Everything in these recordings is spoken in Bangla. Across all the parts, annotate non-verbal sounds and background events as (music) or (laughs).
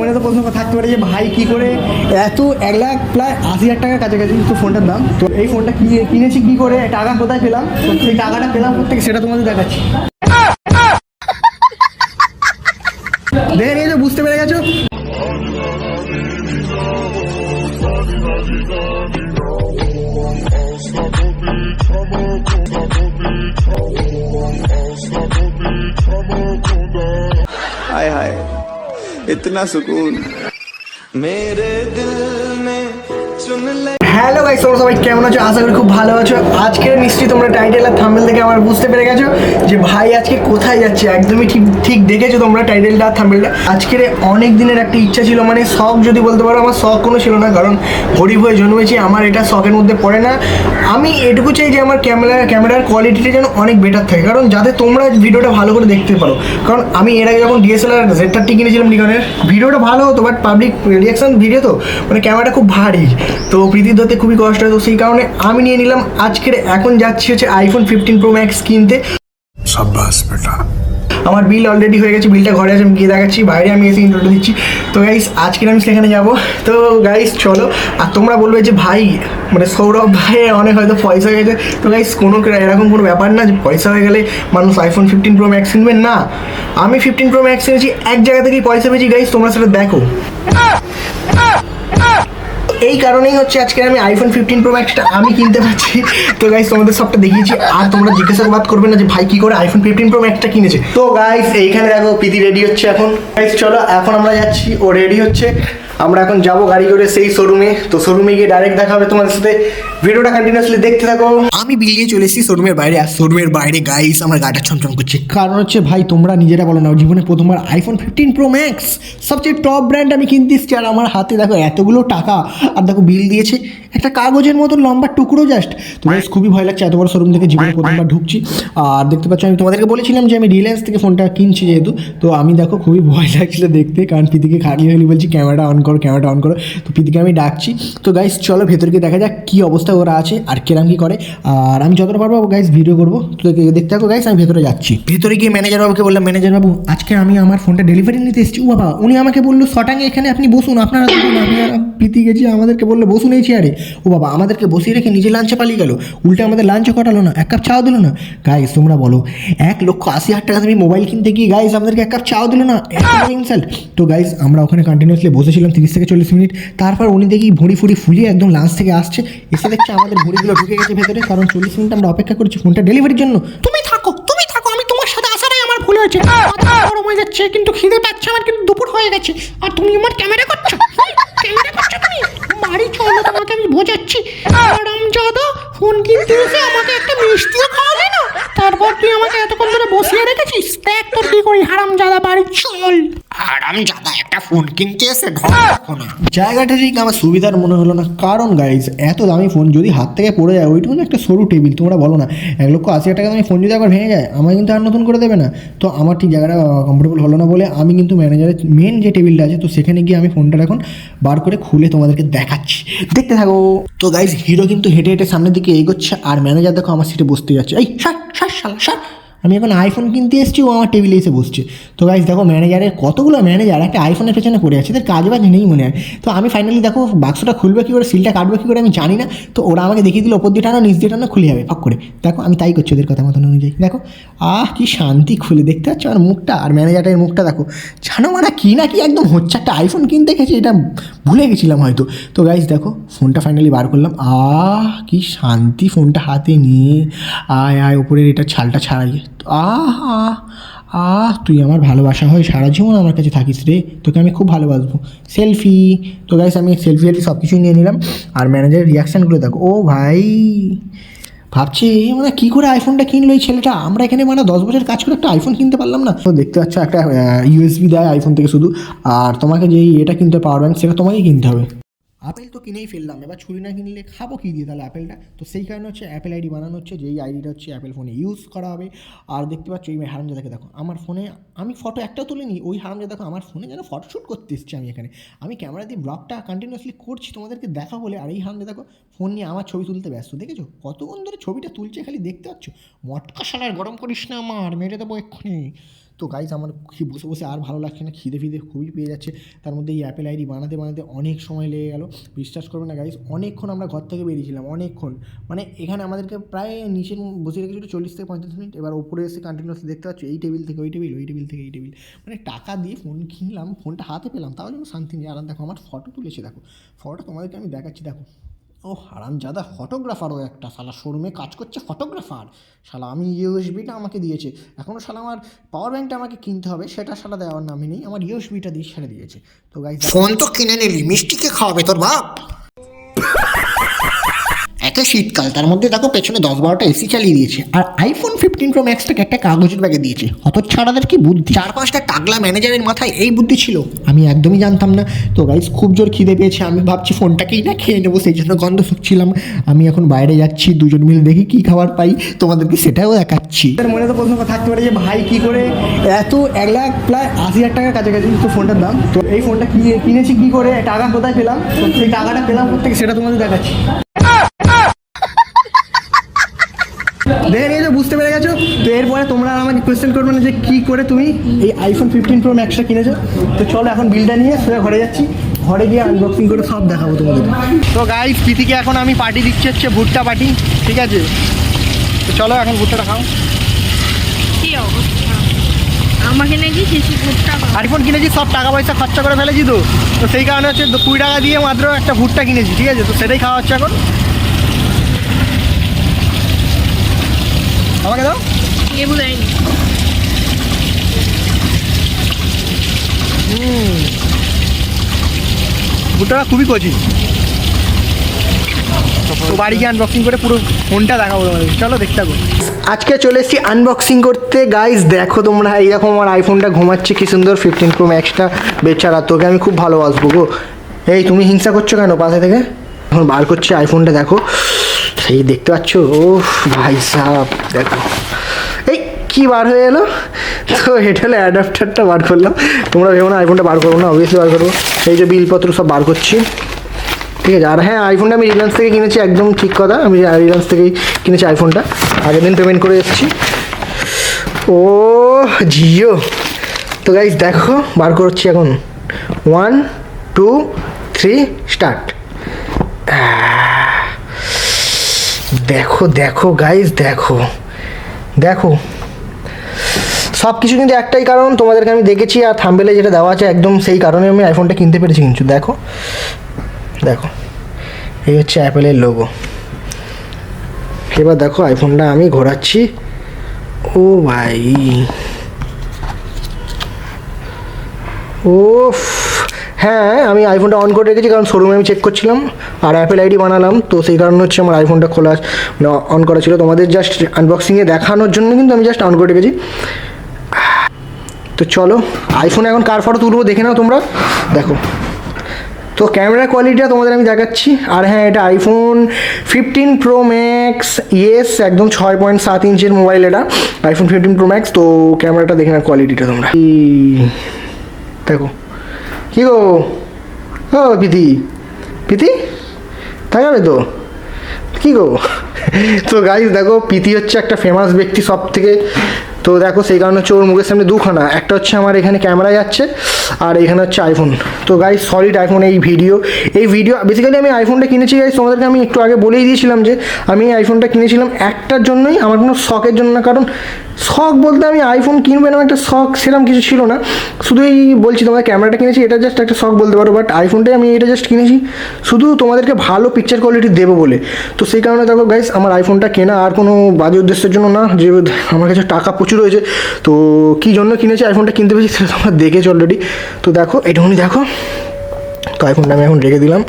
মনে তো প্রশ্ন থাকতে পারে যে ভাই কি করে এত এক লাখ, প্রায় আশি হাজার টাকার কাছাকাছি তো ফোনটার দাম। তো এই ফোনটা কি কিনেছি, কি করে, টাকা কোথায় পেলাম? সেই টাকাটা পেলাম প্রত্যেকে সেটা তোমাদের দেখাচ্ছি। দেখে নিয়ে বুঝতে পেরে গেছো? इतना सुकून। मेरे दिल में चुन ले। হ্যালো গাইস তোমরা সবাই কেমন আছো? আশা করি খুব ভালো আছো। আজকে নিশ্চয়ই তোমরা টাইটেল আর থাম্বেল থেকে আমার বুঝতে পেরে গেছো যে ভাই আজকে কোথায় যাচ্ছে। একদমই ঠিক ঠিক দেখেছ তোমরা টাইটেলটা আর থাম্বেলটা আজকের অনেক দিনের একটা ইচ্ছা ছিল মানে শখ যদি বলতে পারো, আমার শখ কোনো ছিল না, কারণ গরিব হয়ে জন্মেছি, আমার এটা শখের মধ্যে পড়ে না। আমি এটুকু চাই যে আমার ক্যামেরা ক্যামেরার কোয়ালিটিটা যেন অনেক বেটার থাকে, কারণ যাতে তোমরা ভিডিওটা ভালো করে দেখতে পারো। কারণ আমি এর আগে যখন ডিএসএলআর জেড থার্টি কিনেছিলাম নিকনের ভিডিওটা ভালো হতো বাট পাবলিক রিয়াকশন ভিডিও তো মানে ক্যামেরাটা খুব ভারী। তো প্রীতি বেরোতে খুবই কষ্ট হয় তো সেই কারণে আমি নিয়ে নিলাম। আজকের এখন যাচ্ছি হচ্ছে আইফোন ফিফটিন প্রো ম্যাক্স কিনতে। সাব্বাস বেটা। আমার বিল অলরেডি হয়ে গেছে বিলটা ঘরে আছে আমি গিয়ে দেখাচ্ছি বাইরে আমি এসে ইন্টারভিউ দিচ্ছি। তো গাইস আজকে আমি সেখানে যাব। তো গাইস চলো। আর তোমরা বলবে যে ভাই মানে সৌরভ ভাই অনেক হয়তো পয়সা হয়ে গেছে। তো গাইস কোনো এরকম কোনো ব্যাপার না যে পয়সা হয়ে গেলে মানুষ আইফোন ফিফটিন প্রো ম্যাক্স কিনবেন। না আমি ফিফটিন প্রো ম্যাক্স কিনেছি এক জায়গা থেকেই পয়সা পেয়েছি। গাইস তোমরা সেটা দেখো। এই কারণেই হচ্ছে আজকে আমি আইফোন ফিফটিন প্রো ম্যাক্সটা আমি কিনতে পারছি। তো গাইস তোমাদের সবটা দেখিয়েছি। আর তোমরা জিজ্ঞাসাবাদ করবে না যে ভাই কি করে আইফোন ফিফটিন প্রো ম্যাক্সটা কিনেছে। তো গাইস এইখানে দেখো প্রীতি রেডি হচ্ছে এখন। গাইস চলো, এখন আমরা যাচ্ছি। ও রেডি হচ্ছে। আমরা এখন যাব গাড়ি করে সেই শোরুমে তো শোরুমে গিয়ে ডাইরেক্ট দেখা হবে তোমাদের সাথে। ভিডিওটা কন্টিনিউসলি দেখতে থাকো। আমি বেরিয়ে চলে এসেছি শোরুমের বাইরে। আর শোরুমের বাইরে গাইস আমার গাটা ছমছম করছে। কারণ হচ্ছে ভাই তোমরা নিজেরা বলো না জীবনে প্রথমবার আইফোন ফিফটিন প্রো ম্যাক্স সবচেয়ে টপ ব্র্যান্ড আমি কিনতে এসেছি। আর আমার হাতে দেখো এতগুলো টাকা আর দেখো বিল দিয়েছে। একটা কাগজের মতো লম্বা টুকরো জাস্ট তো guys, খুবই ভয় লাগছে এত বড় শোরুম থেকে জীবনে প্রথমবার ঢুকছি। আর দেখতে পাচ্ছ আমি তোমাদেরকে বলেছিলাম যে আমি রিলায়েন্স থেকে ফোনটা কিনছি যেহেতু। তো আমি দেখো খুবই ভয় লাগছিল দেখতে কারণ পিতিকে খাগলি হলি বলছি ক্যামেরাটা অন করো ক্যামেরাটা অন করো। তো পিতিকে আমি ডাকছি। তো গাইস চলো ভেতরে গিয়ে দেখা যাক কী অবস্থা ওরা আছে আর কেরাম কী করে। আর আমি যতটা পারব গাইস ভিডিও করব। তো দেখতে থাকো গাইস আমি ভেতরে যাচ্ছি। ভেতরে গিয়ে ম্যানেজার বাবুকে বললাম ম্যানেজার বাবু, আজকে আমি আমার ফোনটা ডেলিভারি নিতে এসেছি। ও বাবা, উনি আমাকে বলল শটাঙে এখানে আপনি বসুন, আপনারা আমি প্রীতি গেছি, আমাদেরকে বলল, বসুন এই চেয়ারে ও বাবা, আমাদেরকে বসিয়ে রেখে নিজে লাঞ্চে পালিয়ে গেল। উল্টে আমাদের লাঞ্চও কটালো না, এক কাপ চাও দিল না। গাইস তোমরা বলো, এক লক্ষ আশি হাজার টাকা তুমি মোবাইল কিনতে গিয়ে গাইস আমাদেরকে এক কাপ চাও দিল না? ইনসাল্ট তো গাইস আমরা ওখানে কন্টিনিউসলি বসেছিলাম তিরিশ থেকে চল্লিশ মিনিট। তারপর উনি দেখি ভুঁড়ি ফুড়ি ফুলিয়ে একদম লাঞ্চ থেকে আসছে। এসে দেখছে আমাদের ভুঁড়িগুলো ঢুকে গেছে ভেতরে। কারণ চল্লিশ মিনিট আমরা অপেক্ষা করছি ফোনটা ডেলিভারির জন্য। তুমি থাকো তুমি থাকো, আমি তোমার সাথে আসাটাই আমার ভুল হয়েছে। গরম হয়ে যাচ্ছে, কিন্তু খিদে পাচ্ছে, আমার কিন্তু দুপুর হয়ে গেছে। আর তুমি আমার ক্যামেরা করছ? ক্যামেরা করছ তুমি? বাড়ি চলো, তোমাকে আমি বোঝাচ্ছি। আরাম জাদা ফোন কিনতে এসে আমাকে একটা মিষ্টিও খাওয়ালে না? তারপর তুই আমাকে এতক্ষণ ধরে বসিয়ে রেখেছিস? দেখ তোর কি করি হারাম জাদা বাড়ি চল। হারাম জাদা একটা ফোন কিনতে এসে ঢং না। জায়গাটা ঠিক আমার সুবিধার মনে হলো না। কারণ গাইজ এত দামি ফোন যদি হাত থেকে পড়ে যায় ওইটুকু একটা সরু টেবিল তোমরা বলো না। এক লক্ষ আশি হাজার টাকা দামি ফোন যদি একবার ভেঙে যায় আমার কিন্তু আর নতুন করে দেবে না। তো আমার ঠিক জায়গাটা কমফোর্টেবল হলো না বলে আমি কিন্তু ম্যানেজারের মেন যে টেবিলটা আছে তো সেখানে গিয়ে আমি ফোনটা এখন বার করে খুলে তোমাদেরকে দেখাচ্ছি। দেখতে থাকো। তো গাইজ হিরো কিন্তু হেঁটে হেঁটে সামনের দিকে এগোচ্ছে আর ম্যানেজার দেখো আমার সিটে বসতে যাচ্ছে। এই সার সার শালা সার আমি এখন আইফোন কিনতে এসেছি, ও আমার টেবিলে এসে বসছে। তো গাইজ দেখো ম্যানেজারের কতগুলো ম্যানেজার একটা আইফোনের পেছনে পড়ে আছে, এদের কাজ বাজ নেই মনে হয়। তো আমি ফাইনালি দেখো বাক্সটা খুলবে কী করে সিলটা কাটবে কী করে, আমি জানি না। তো ওরা আমাকে দেখিয়ে দিল, ওপর দিয়ে টানো, নিচ দিয়ে টানো, খুলে যাবে, ফক করে। দেখো, আমি তাই করছি ওদের কথা মতন অনুযায়ী। দেখো, আহ, কি শান্তি খুলে, দেখতে পাচ্ছ আমার মুখটা? আর ম্যানেজারের মুখটা দেখো। জানো মানে কি না কি একদম হচ্ছে, একটা আইফোন কিনতে গেছি, এটা ভুলে গেছিলাম হয়তো। তো গাইজ দেখো ফোনটা ফাইনালি বার করলাম। আহ, কি শান্তি ফোনটা হাতে নিয়ে। আয় আয়, ওপরের এটা ছালটা ছাড়াই আহ আহ আহ তুই আমার ভালোবাসা হয় সারা জীবন আমার কাছে থাকিস রে। তোকে আমি খুব ভালোবাসবো। সেলফি। তো গাইস আমি সেলফি সেলফি সব কিছুই নিয়ে নিলাম। আর ম্যানেজারের রিয়াকশানগুলো দেখো। ও ভাই, ভাবছি মানে কী করে আইফোনটা কিনলো এই ছেলেটা? আমরা এখানে মানে দশ বছর কাজ করে একটা আইফোন কিনতে পারলাম না। তো দেখতে পাচ্ছ একটা ইউএসবি দেয় আইফোন থেকে শুধু। আর তোমাকে যেই এটা কিনতে পাওয়ার ব্যাংক সেটা তোমাকেই কিনতে হবে। আপেল তো কিনেই ফেললাম, এবার ছুরি না কিনলে খাব কী দিয়ে তাহলে অ্যাপেলটা তো সেই কারণে হচ্ছে অ্যাপেল আইডি বানানো হচ্ছে, যেই আইডিটা হচ্ছে অ্যাপেল ফোনে ইউজ করা হবে। আর দেখতে পাচ্ছ এই হারামজাদাকে দেখো আমার ফোনে আমি ফটো একটাও তুলিনি, ওই হারামজাদা দেখো, আমার ফোনে যেন ফটোশ্যুট করতে এসছি আমি এখানে। আমি ক্যামেরা দিয়ে ব্লগটা কন্টিনিউয়াসলি করছি তোমাদেরকে দেখা বলে, আর এই হারামজাদা দেখো ফোন নিয়ে আমার ছবি তুলতে ব্যস্ত, দেখেছ? কতক্ষণ ধরে ছবিটা তুলছে খালি দেখতে পাচ্ছ? মটকা শালার গরম করিস না আমার, মেরে দেবো এক্ষুনি। তো গাইজ আমার বসে বসে আর ভালো লাগছে না, খিদে ফিদে খুবই পেয়ে যাচ্ছে। তার মধ্যে এই অ্যাপেল আইডি বানাতে বানাতে অনেক সময় লেগে গেল। বিশ্বাস করবে না গাইজ অনেকক্ষণ আমরা ঘর থেকে বেরিয়েছিলাম, অনেকক্ষণ। মানে এখানে আমাদেরকে প্রায় নিচে বসে রেখেছিল চল্লিশ থেকে পঁয়তাল্লিশ মিনিট, এবার ওপরে এসে কন্টিনিউসলি দেখতে পাচ্ছ, এই টেবিল থেকে ওই টেবিল ওই টেবিল থেকে এই টেবিল মানে টাকা দিয়ে ফোন কিনলাম ফোনটা হাতে পেলাম তাও যেন শান্তি নেই। আর দেখো, আমার ফটো তুলেছে, দেখো। ফটোটা তোমাদেরকে আমি দেখাচ্ছি, দেখো। ও হারামজাদা ফটোগ্রাফারও একটা শালা, শোরুমে কাজ করছে ফটোগ্রাফার। শালা, আমি ইউএসবিটা আমাকে দিয়েছে। এখনও শালা আমার পাওয়ার ব্যাঙ্কটা আমাকে কিনতে হবে, সেটা শালা দেওয়ার নামে নেই, আমার ইউএসবিটা দিয়ে ছেড়ে দিয়েছে। তো গাই ফোন তো কিনে নিলি, মিষ্টিকে খাওয়াবে তোর বাপ। এত শীতকাল, তার মধ্যে দেখো পেছনে দশ বারোটা এসি চালিয়ে দিয়েছে। আর আইফোন ফিফটিন প্রো ম্যাক্সটাকে একটা কাগজের ব্যাগে দিয়েছে। হত ছাড়াদের কি বুদ্ধি? চার পাঁচটা টাগলা ম্যানেজারের মাথায় এই বুদ্ধি ছিল। আমি একদমই জানতাম না। তো গাইজ খুব জোর খিদে পেয়েছে। আমি ভাবছি ফোনটাকেই না খেয়ে নেব, সেই জন্য গন্ধ শুকছিলাম আমি এখন বাইরে যাচ্ছি, দুজন মিলে দেখি কী খাবার পাই। তোমাদেরকে সেটাও দেখাচ্ছি। তার মনে তো প্রশ্ন থাকতে পারে যে, ভাই, কি করে? এত এক লাখ, প্রায় আশি হাজার টাকার কাছাকাছি তো ফোনটার দাম। তো এই ফোনটা কি কিনেছি কি করে? টাকা কোথায় পেলাম? সেই টাকাটা পেলাম কোথেকে সেটা তোমাদের দেখাচ্ছি। দেখে নিয়েছো বুঝতে পেরে গেছো? তো এরপরে তোমরা আমাকে কোয়েশ্চেন করবে না যে কী করে তুমি এই আইফোন ফিফটিন প্রো ম্যাক্সটা কিনেছো? তো চলো এখন বিলটা নিয়ে সোজা ঘরে যাচ্ছি। ঘরে গিয়ে আনবক্সিং করে সব দেখাবো তোমাদের। তো গাইস প্রীতিকে এখন আমি পার্টি দিচ্ছি হচ্ছে ভুট্টা পার্টি ঠিক আছে? তো চলো এখন ভুট্টাটা খাও। আমাকে নাকি শিশু ভুট্টা আইফোন কিনেছি সব টাকা পয়সা খরচা করে ফেলেছি তো। তো সেই কারণে হচ্ছে কুড়ি টাকা দিয়ে মাত্র একটা ভুট্টা কিনেছি ঠিক আছে? তো সেটাই খাওয়া হচ্ছে এখন। আমাকে দাও। লেবু দেয়নি। ভুট্টাটা খুবই কচি তো বাড়ি গিয়ে আনবক্সিং করে পুরো ফোনটা দেখাবো তোমাদের। চলো দেখতে থাকো। আজকে চলে এসেছি আনবক্সিং করতে। গাইস দেখো তোমরা এইরকম আমার আইফোনটা ঘুমাচ্ছে কি সুন্দর ফিফটিন প্রো ম্যাক্সটা বেচারা। তোকে আমি খুব ভালোবাসবো গো। এই তুমি হিংসা করছ কেন পাশে থেকে? এখন বার করছি আইফোনটা দেখো। সেই দেখতে পাচ্ছ? ও ভাই সাহ দেখো। এই, কি বার হয়ে এলো? তো এটা হলো অ্যাডাপ্টারটা বার করলাম। তোমরা ভেবো না আইফোনটা বার করব না অবভিয়াসলি বার করব। এই যে বিলপত্র সব বার করছি। ঠিক আছে, আর হ্যাঁ আইফোনটা আমি রিলায়েন্স থেকে কিনেছি, একদম ঠিক কথা। আমি রিলায়েন্স থেকেই কিনেছি আইফোনটা আগের দিন পেমেন্ট করে এসেছি। ও, জিও। তো গাইজ দেখো, বার করছি এখন। ওয়ান টু থ্রি স্টার্ট দেখো দেখো গাইজ দেখো। দেখো। সব কিছু কিন্তু একটাই কারণ, তোমাদেরকে আমি দেখেছি আর থাম্বেলে যেটা দেওয়া আছে একদম সেই কারণে আমি আইফোনটা কিনতে পেরেছি কিন্তু, দেখো। দেখো, এই হচ্ছে অ্যাপেলের লোগো এবার দেখো আইফোনটা আমি ঘোরাচ্ছি। ও ভাই। ও হ্যাঁ আমি আইফোনটা অন করে রেখেছি, কারণ শোরুমে আমি চেক করছিলাম, আর অ্যাপেল আইডি বানালাম, তো সেই কারণে হচ্ছে আমার আইফোনটা খোলা মানে অন করা ছিল। তোমাদের জাস্ট আনবক্সিংয়ে দেখানোর জন্য কিন্তু আমি জাস্ট অন করে রেখেছি। তো চলো আইফোনে এখন কার ফটো তুলবো দেখে নাও তোমরা। দেখো, তো ক্যামেরা কোয়ালিটিটা তোমাদের আমি দেখাচ্ছি। আর হ্যাঁ এটা iPhone fifteen pro max yes একদম ছয় পয়েন্ট সাত ইঞ্চের মোবাইল এটা আইফোন ফিফটিন প্রো ম্যাক্স তো ক্যামেরাটা দেখে না কোয়ালিটিটা তোমরা। দেখো কি গো? ও পিতি পিতি তাকাবে তো? কি গো? (laughs) তো গাইজ দেখো পিতি হচ্ছে একটা ফেমাস ব্যক্তি সব থেকে তো দেখো, সেই কারণে হচ্ছে ওর মুখের সামনে দুখানা। একটা হচ্ছে আমার এখানে ক্যামেরা যাচ্ছে আর এখানে হচ্ছে আইফোন তো গাইজ সলিড আইফোন এই ভিডিও এই ভিডিও বেসিক্যালি আমি আইফোনটা কিনেছি গাইজ তোমাদেরকে আমি একটু আগে বলেই দিয়েছিলাম যে, আমি এই আইফোনটা কিনেছিলাম একটার জন্যই, আমার কোনো শখের জন্য না, কারণ শখ বলতে আমি আইফোন কিনবো এরকম একটা শখ সেরকম কিছু ছিল না। শুধু এই বলছি তোমাদের ক্যামেরাটা কিনেছি, এটা জাস্ট একটা শখ বলতে পারো বাট আইফোনটাই আমি এটা জাস্ট কিনেছি। শুধু তোমাদেরকে ভালো পিকচার কোয়ালিটি দেবো বলে। তো সেই কারণে দেখো গাইস আমার আইফোনটা কেনা আর কোনো বাজে উদ্দেশ্যের জন্য না, যে আমার কাছে টাকা প্রচুর রয়েছে। তো কী জন্য কিনেছি আইফোনটা কিনতে পেরেছি সেটা তোমরা দেখেছ অলরেডি তো দেখো এটুকুনি দেখো। তো আইফোনটা আমি এখন রেখে দিলাম।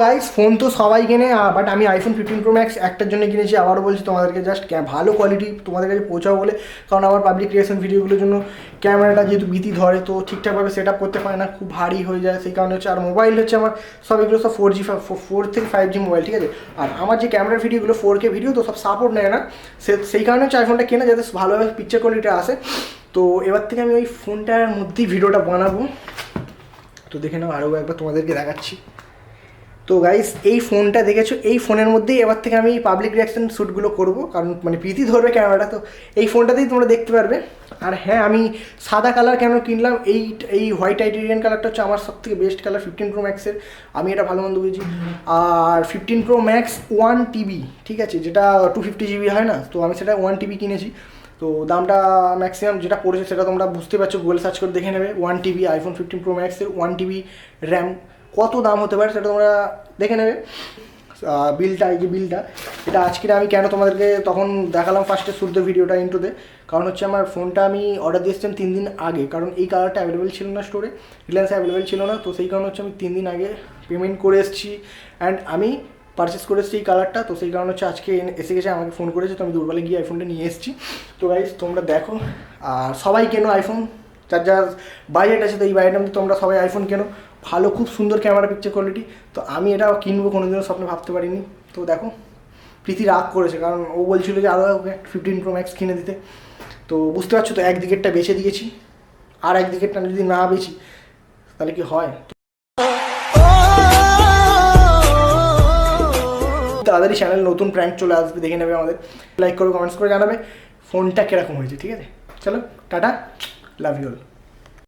তো গাইস ফোন তো সবাই কেনে বাট আমি আইফোন ফিফটিন প্রো ম্যাক্স একটার জন্য কিনেছি, আবারও বলছি তোমাদেরকে জাস্ট ভালো কোয়ালিটি তোমাদের কাছে পৌঁছাবো বলে, কারণ আমার পাবলিক ক্রিয়েশন ভিডিওগুলোর জন্য ক্যামেরাটা যেহেতু ভীতি ধরে, তো ঠিকঠাকভাবে সেট আপ করতে পারে না, খুব ভারী হয়ে যায়, সেই কারণে হচ্ছে, আর মোবাইল হচ্ছে আমার, সব এগুলো সব ফোর জি ফোর থেকে ফাইভ জি মোবাইল ঠিক আছে? আর আমার যে ক্যামেরার ভিডিওগুলো ফোর কে ভিডিও তো সব সাপোর্ট নেয় না সেই কারণে হচ্ছে আইফোনটা কেনা, যাতে ভালোভাবে পিকচার কোয়ালিটি আসে। তো এবার থেকে আমি ওই ফোনটার মধ্যেই ভিডিওটা বানাবো। তো দেখে নাও, আরও একবার তোমাদেরকে দেখাচ্ছি। তো গাইস এই ফোনটা দেখেছ? এই ফোনের মধ্যেই এবার থেকে আমি পাবলিক রিয়াকশন শ্যুটগুলো করব। কারণ মানে প্রীতি ধরবে ক্যামেরাটা তো এই ফোনটাতেই তোমরা দেখতে পারবে। আর হ্যাঁ আমি সাদা কালার কেন কিনলাম? এই এই হোয়াইট টাইটেরিয়ান কালারটা হচ্ছে আমার সব থেকে বেস্ট কালার ফিফটিন প্রো ম্যাক্সের আমি এটা ভালো মন্দ বুঝি আর fifteen pro max one TB ঠিক আছে? যেটা টু ফিফটি জিবি হয় না? তো আমি সেটা ওয়ান টিবি কিনেছি। তো দামটা ম্যাক্সিমাম যেটা পড়েছে সেটা তোমরা বুঝতে পারছ গুগল সার্চ করে দেখে নেবে। One TB iPhone fifteen pro ম্যাক্সের ওয়ান টিবি র্যাম কত দাম হতে পারে সেটা তোমরা দেখে নেবে। বিলটা, এই যে বিলটা, এটা আজকে আমি কেন তোমাদেরকে তখন দেখালাম ফার্স্টে শুদ্ধ ভিডিওটা ইন্টুতে কারণ হচ্ছে আমার ফোনটা আমি অর্ডার দিয়েছিলাম তিন দিন আগে, কারণ এই কালারটা অ্যাভেলেবেল ছিল না স্টোরে রিলায়েন্সে অ্যাভেলেবেল ছিল না, তো সেই কারণে হচ্ছে আমি তিন দিন আগে পেমেন্ট করে এসেছি। অ্যান্ড আমি পারচেস করে এসেছি এই কালারটা তো সেই কারণে হচ্ছে আজকে এসে গেছে, আমাকে ফোন করেছে, তো আমি দুর্বলে গিয়ে আইফোনটা নিয়ে এসেছি। তো গাইজ তোমরা দেখো, আর সবাই কেন আইফোন যার যার বাজেট আছে, তো এই বাজেটের মধ্যে তোমরা সবাই আইফোন কেনো? ভালো, খুব সুন্দর ক্যামেরা পিকচার কোয়ালিটি তো আমি এটা কিনবো কোনোদিনও, স্বপ্নে ভাবতে পারিনি। তো দেখো, প্রীতি রাগ করেছে, কারণ ও বলছিল যে আরও ফিফটিন প্রো ম্যাক্স কিনে দিতে। তো বুঝতে পারছ তো, একদিকেরটা বেছে দিয়েছি, আর একদিকেরটা যদি না বেছি, তাহলে কি হয়? তাড়াতাড়ি চ্যানেল নতুন প্র্যাঙ্ক চলে আসবে, দেখে নেবে আমাদের। লাইক করে কমেন্টস করে জানাবে, ফোনটা কীরকম হয়েছে, ঠিক আছে? চলো, টাটা লাভ ইউ অল